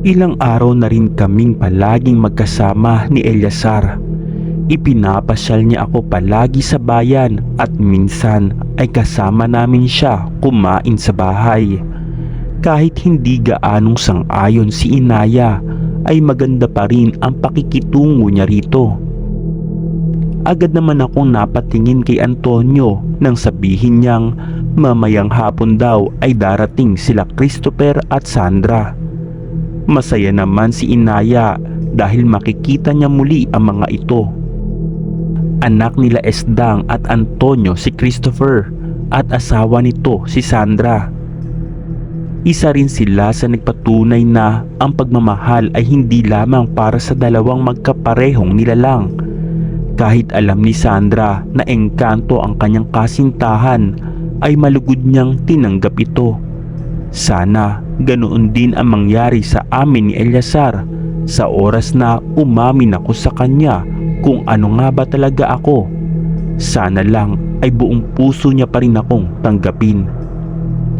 Ilang araw na rin kaming palaging magkasama ni Eliasar. Ipinapasyal niya ako palagi sa bayan at minsan ay kasama namin siya kumain sa bahay. Kahit hindi gaanong sang-ayon si Inaya ay maganda pa rin ang pakikitungo niya rito. Agad naman akong napatingin kay Antonio nang sabihin niyang mamayang hapon daw ay darating sila Christopher at Sandra. Masaya naman si Inaya dahil makikita niya muli ang mga ito. Anak nila Esdang at Antonio si Christopher at asawa nito si Sandra. Isa rin sila sa nagpatunay na ang pagmamahal ay hindi lamang para sa dalawang magkaparehong nilalang. Kahit alam ni Sandra na engkanto ang kanyang kasintahan ay malugod niyang tinanggap ito. Sana ganoon din ang mangyari sa amin ni Eliasar sa oras na umamin ako sa kanya kung ano nga ba talaga ako. Sana lang ay buong puso niya pa rin akong tanggapin.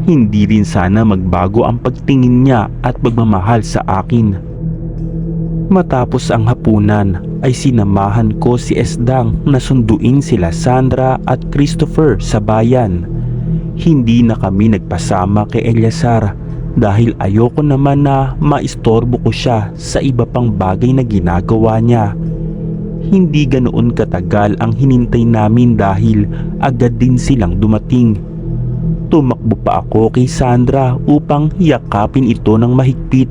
Hindi rin sana magbago ang pagtingin niya at pagmamahal sa akin. Matapos ang hapunan ay sinamahan ko si Esdang na sunduin sila Sandra at Christopher sa bayan. Hindi na kami nagpasama kay Eliasar dahil ayoko naman na maistorbo ko siya sa iba pang bagay na ginagawa niya. Hindi ganoon katagal ang hinintay namin dahil agad din silang dumating. Tumakbo pa ako kay Sandra upang yakapin ito ng mahigpit.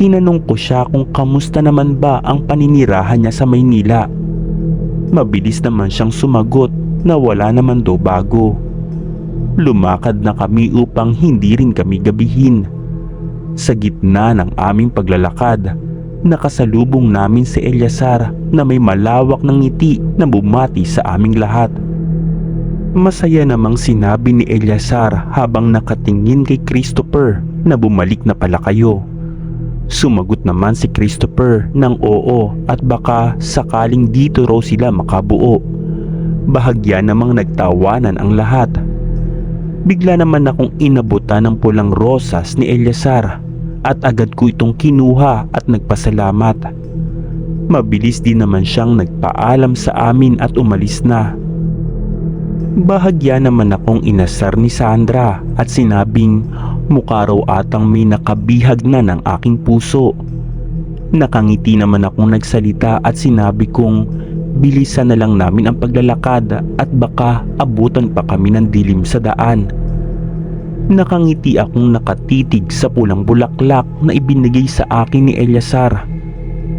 Tinanong ko siya kung kamusta naman ba ang paninirahan niya sa Maynila. Mabilis naman siyang sumagot na wala naman daw bago. Lumakad na kami upang hindi rin kami gabihin. Sa gitna ng aming paglalakad, nakasalubong namin si Eliasar na may malawak ng ngiti na bumati sa aming lahat. Masaya namang sinabi ni Eliasar habang nakatingin kay Christopher na bumalik na pala kayo. Sumagot naman si Christopher ng oo at baka sakaling dito raw sila makabuo. Bahagya namang nagtawanan ang lahat. Bigla naman akong inabutan ng pulang rosas ni Eliasar at agad ko itong kinuha at nagpasalamat. Mabilis din naman siyang nagpaalam sa amin at umalis na. Bahagya naman akong inasar ni Sandra at sinabing mukha raw atang may nakabihag na ng aking puso. Nakangiti naman akong nagsalita at sinabi kong bilisan na lang namin ang paglalakad at baka abutan pa kami ng dilim sa daan. Nakangiti akong nakatitig sa pulang bulaklak na ibinigay sa akin ni Eliasar.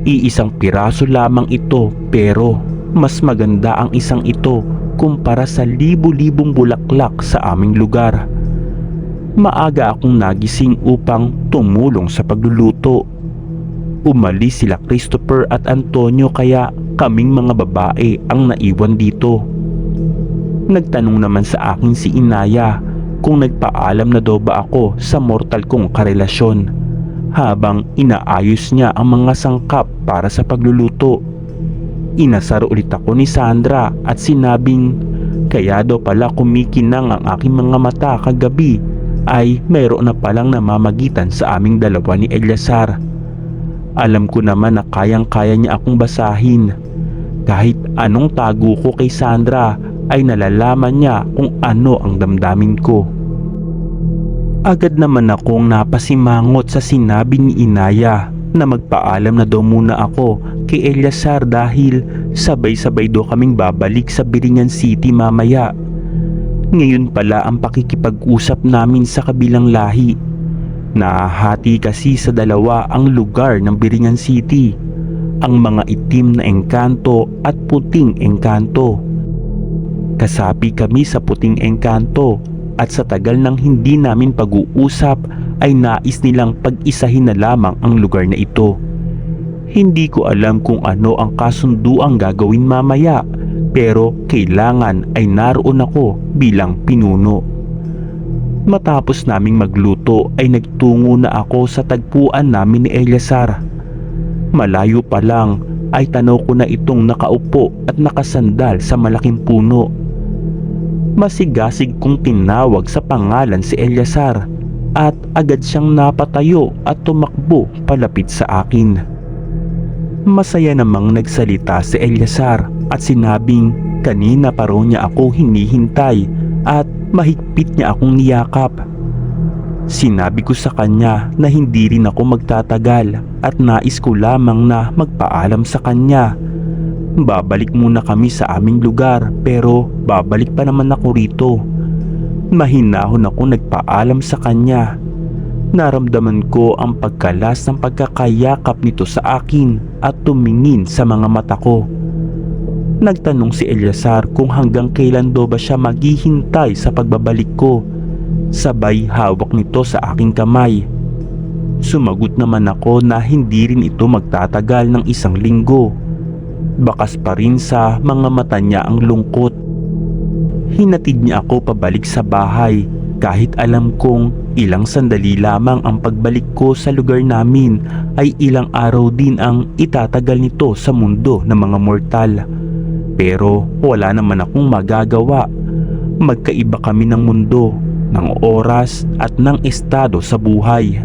Iisang piraso lamang ito pero mas maganda ang isang ito kumpara sa libu-libong bulaklak sa aming lugar. Maaga akong nagising upang tumulong sa pagluluto. Umalis sila Christopher at Antonio kaya kaming mga babae ang naiwan dito. Nagtanong naman sa akin si Inaya kung nagpaalam na daw ba ako sa mortal kong karelasyon habang inaayos niya ang mga sangkap para sa pagluluto. Inasar ulit ako ni Sandra at sinabing kaya daw pala kumikinang ang aking mga mata kagabi ay mayroon na palang namamagitan sa aming dalawa ni Eliasar. Alam ko naman na kayang-kaya niya akong basahin. Kahit anong tago ko kay Sandra ay nalalaman niya kung ano ang damdamin ko. Agad naman akong napasimangot sa sinabi ni Inaya na magpaalam na daw muna ako kay Eliasar dahil sabay-sabay daw kaming babalik sa Biringan City mamaya. Ngayon pala ang pakikipag-usap namin sa kabilang lahi. Nahahati kasi sa dalawa ang lugar ng Biringan City, ang mga itim na engkanto at puting engkanto. Kasapi kami sa puting engkanto at sa tagal ng hindi namin pag-uusap ay nais nilang pag-isahin na lamang ang lugar na ito. Hindi ko alam kung ano ang kasunduang gagawin mamaya pero kailangan ay naroon ako bilang pinuno. Matapos naming magluto ay nagtungo na ako sa tagpuan namin ni Eliasar. Malayo pa lang ay tanaw ko na itong nakaupo at nakasandal sa malaking puno. Masigasig kong tinawag sa pangalan si Eliasar at agad siyang napatayo at tumakbo palapit sa akin. Masaya namang nagsalita si Eliasar at sinabing kanina pa raw niya ako hinihintay at mahigpit niya akong niyakap. Sinabi ko sa kanya na hindi rin ako magtatagal at nais ko lamang na magpaalam sa kanya. Babalik muna kami sa aming lugar pero babalik pa naman ako rito. Mahinahon ako nagpaalam sa kanya. Naramdaman ko ang pagkalas ng pagkakayakap nito sa akin at tumingin sa mga mata ko. Nagtanong si Eliasar kung hanggang kailan daw ba siya maghihintay sa pagbabalik ko. Sabay hawak nito sa aking kamay. Sumagot naman ako na hindi rin ito magtatagal ng isang linggo. Bakas pa rin sa mga mata niya ang lungkot. Hinatid niya ako pabalik sa bahay kahit alam kong ilang sandali lamang ang pagbalik ko sa lugar namin ay ilang araw din ang itatagal nito sa mundo ng mga mortal. Pero wala naman akong magagawa. Magkaiba kami ng mundo, ng oras at ng estado sa buhay.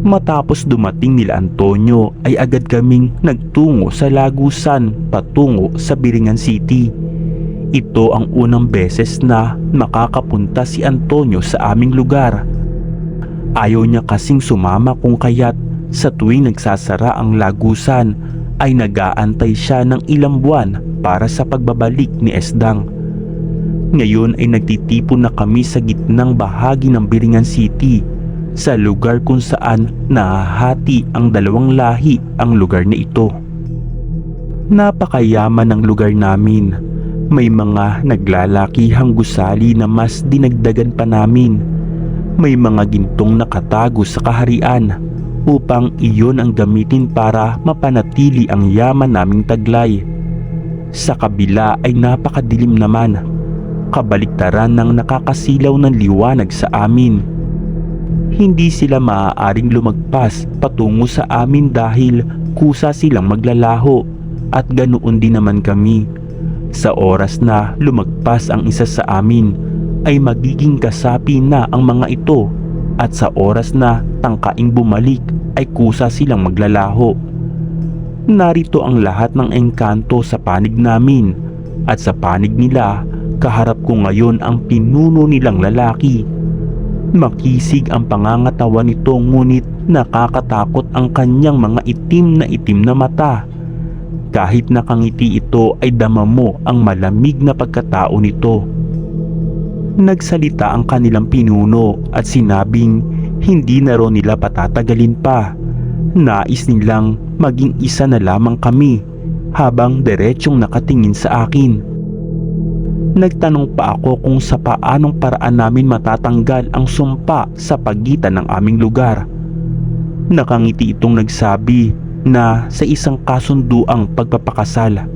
Matapos dumating nila Antonio ay agad kaming nagtungo sa Lagusan patungo sa Biringan City. Ito ang unang beses na makakapunta si Antonio sa aming lugar. Ayaw niya kasing sumama kung kaya't sa tuwing nagsasara ang Lagusan ay nagaantay siya ng ilang buwan para sa pagbabalik ni Esdang. Ngayon ay nagtitipon na kami sa gitnang bahagi ng Biringan City sa lugar kung saan nahahati ang dalawang lahi ang lugar na ito. Napakayaman ng lugar namin. May mga naglalakihang gusali na mas dinagdagan pa namin. May mga gintong nakatago sa kaharian upang iyon ang gamitin para mapanatili ang yaman naming taglay. Sa kabila ay napakadilim naman. Kabaliktaran ng nakakasilaw ng liwanag sa amin. Hindi sila maaaring lumagpas patungo sa amin dahil kusa silang maglalaho at ganoon din naman kami. Sa oras na lumagpas ang isa sa amin ay magiging kasapi na ang mga ito at sa oras na tangkaing bumalik ay kusa silang maglalaho. Narito ang lahat ng engkanto sa panig namin at sa panig nila kaharap ko ngayon ang pinuno nilang lalaki. Makisig ang pangangatawan nito ngunit nakakatakot ang kanyang mga itim na itim na mata. Kahit nakangiti ito ay dama mo ang malamig na pagkatao nito. Nagsalita ang kanilang pinuno at sinabing hindi na raw nila patatagalin pa. Nais nilang maging isa na lamang kami habang diretsyong nakatingin sa akin. Nagtanong pa ako kung sa paanong paraan namin matatanggal ang sumpa sa pagitan ng aming lugar. Nakangiti itong nagsabi na sa isang kasunduang pagpapakasal.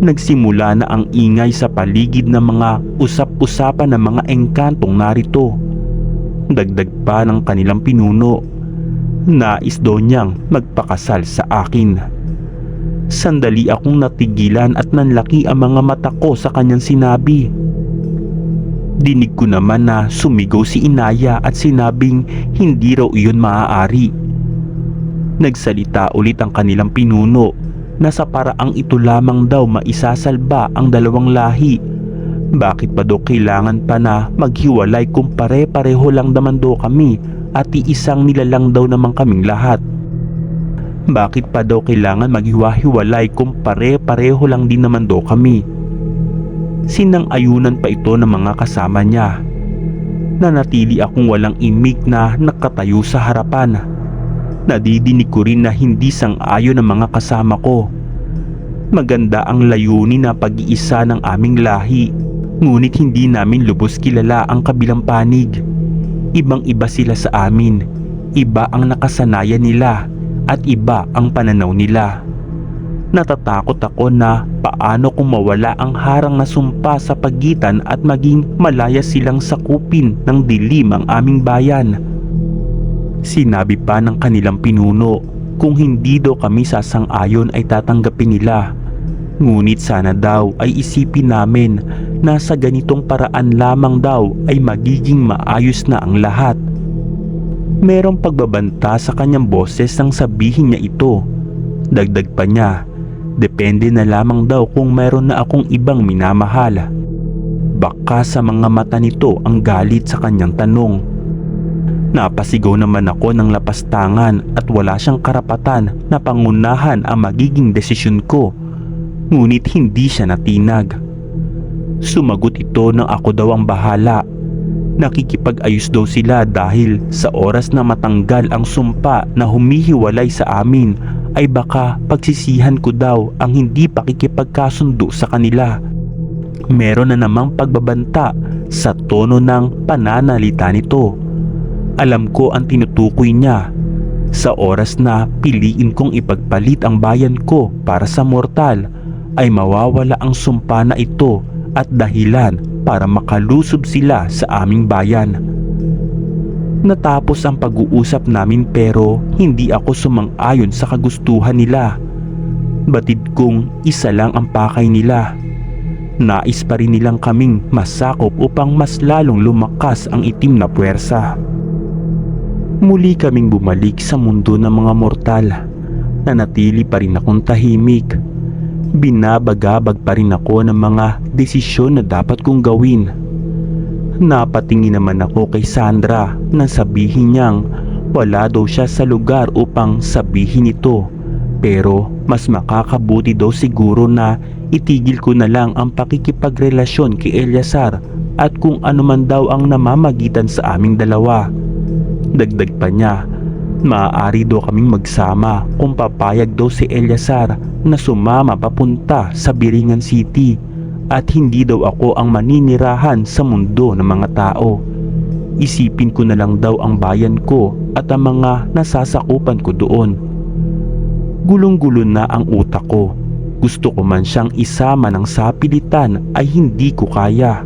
Nagsimula na ang ingay sa paligid ng mga usap-usapan ng mga engkantong narito. Dagdag pa ng kanilang pinuno. Nais daw niyang magpakasal sa akin. Sandali akong natigilan at nanlaki ang mga mata ko sa kanyang sinabi. Dinig ko naman na sumigaw si Inaya at sinabing hindi raw iyon maaari. Nagsalita ulit ang kanilang pinuno na sa paraang ito lamang daw maisasalba ang dalawang lahi. Bakit pa daw kailangan pa na maghiwalay kung pare-pareho lang naman daw kami at iisang nilalang daw naman kaming lahat? Bakit pa daw kailangan maghiwa-hiwalay kung pare-pareho lang din naman daw kami? Sinang ayunan pa ito ng mga kasama niya. Nanatili akong walang imig na nakatayo sa harapan. Nadidinig ko rin na hindi sang-ayon ng mga kasama ko. Maganda ang layunin na pag-iisa ng aming lahi. Ngunit hindi namin lubos kilala ang kabilang panig. Ibang iba sila sa amin. Iba ang nakasanayan nila at iba ang pananaw nila. Natatakot ako na paano kung mawala ang harang na sumpa sa pagitan at maging malaya silang sakupin ng dilim ang aming bayan. Sinabi pa ng kanilang pinuno kung hindi daw kami sasang-ayon ay tatanggapin nila. Ngunit sana daw ay isipin namin na sa ganitong paraan lamang daw ay magiging maayos na ang lahat. Merong pagbabanta sa kanyang boses nang sabihin niya ito. Dagdag pa niya, depende na lamang daw kung meron na akong ibang minamahal. Baka sa mga mata nito ang galit sa kanyang tanong. Napasigaw naman ako ng lapastangan at wala siyang karapatan na pangunahan ang magiging desisyon ko. Ngunit hindi siya natinag. Sumagot ito ng ako daw ang bahala. Nakikipag-ayos daw sila dahil sa oras na matanggal ang sumpa na humihiwalay sa amin ay baka pagsisihan ko daw ang hindi pakikipagkasundo sa kanila. Meron na namang pagbabanta sa tono ng pananalita nito. Alam ko ang tinutukoy niya. Sa oras na piliin kong ipagpalit ang bayan ko para sa mortal, ay mawawala ang sumpa na ito at dahilan para makalusob sila sa aming bayan. Natapos ang pag-uusap namin pero hindi ako sumang-ayon sa kagustuhan nila. Batid kong isa lang ang pakay nila. Nais pa rin nilang kaming masakop upang mas lalong lumakas ang itim na puwersa. Muli kaming bumalik sa mundo ng mga mortal. Nanatili pa rin akong tahimik. Binabagabag pa rin ako ng mga desisyon na dapat kong gawin. Napatingin naman ako kay Sandra na sabihin niyang wala daw siya sa lugar upang sabihin ito. Pero mas makakabuti daw siguro na itigil ko na lang ang pakikipagrelasyon kay Eliasar at kung ano man daw ang namamagitan sa aming dalawa. Dagdag pa niya, maaari daw kaming magsama kung papayag daw si Eliasar na sumama papunta sa Biringan City at hindi daw ako ang maninirahan sa mundo ng mga tao. Isipin ko na lang daw ang bayan ko at ang mga nasasakupan ko doon. Gulong-gulo na ang utak ko. Gusto ko man siyang isama ng sapilitan ay hindi ko kaya.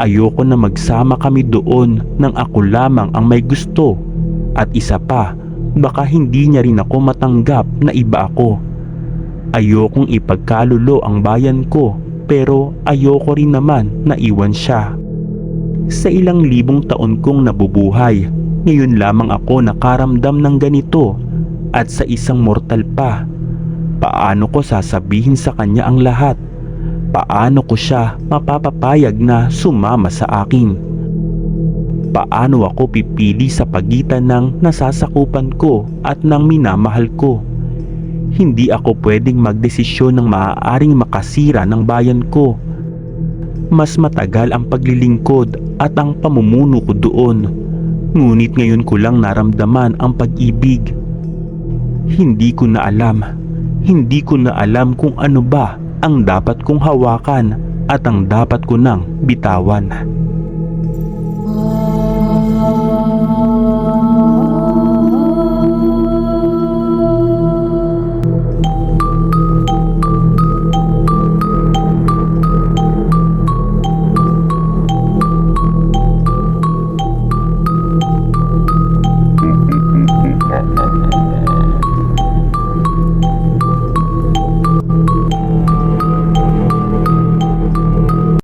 Ayoko na magsama kami doon nang ako lamang ang may gusto. At isa pa, baka hindi niya rin ako matanggap na iba ako. Ayokong ipagkalulo ang bayan ko pero ayoko rin naman na iwan siya. Sa ilang libong taon kong nabubuhay, ngayon lamang ako nakaramdam ng ganito at sa isang mortal pa. Paano ko sasabihin sa kanya ang lahat? Paano ko siya mapapapayag na sumama sa akin? Paano ako pipili sa pagitan ng nasasakupan ko at ng minamahal ko? Hindi ako pwedeng magdesisyon ng maaaring makasira ng bayan ko. Mas matagal ang paglilingkod at ang pamumuno ko doon. Ngunit ngayon ko lang naramdaman ang pag-ibig. Hindi ko na alam. Hindi ko na alam kung ano ba ang dapat kong hawakan at ang dapat ko nang bitawan.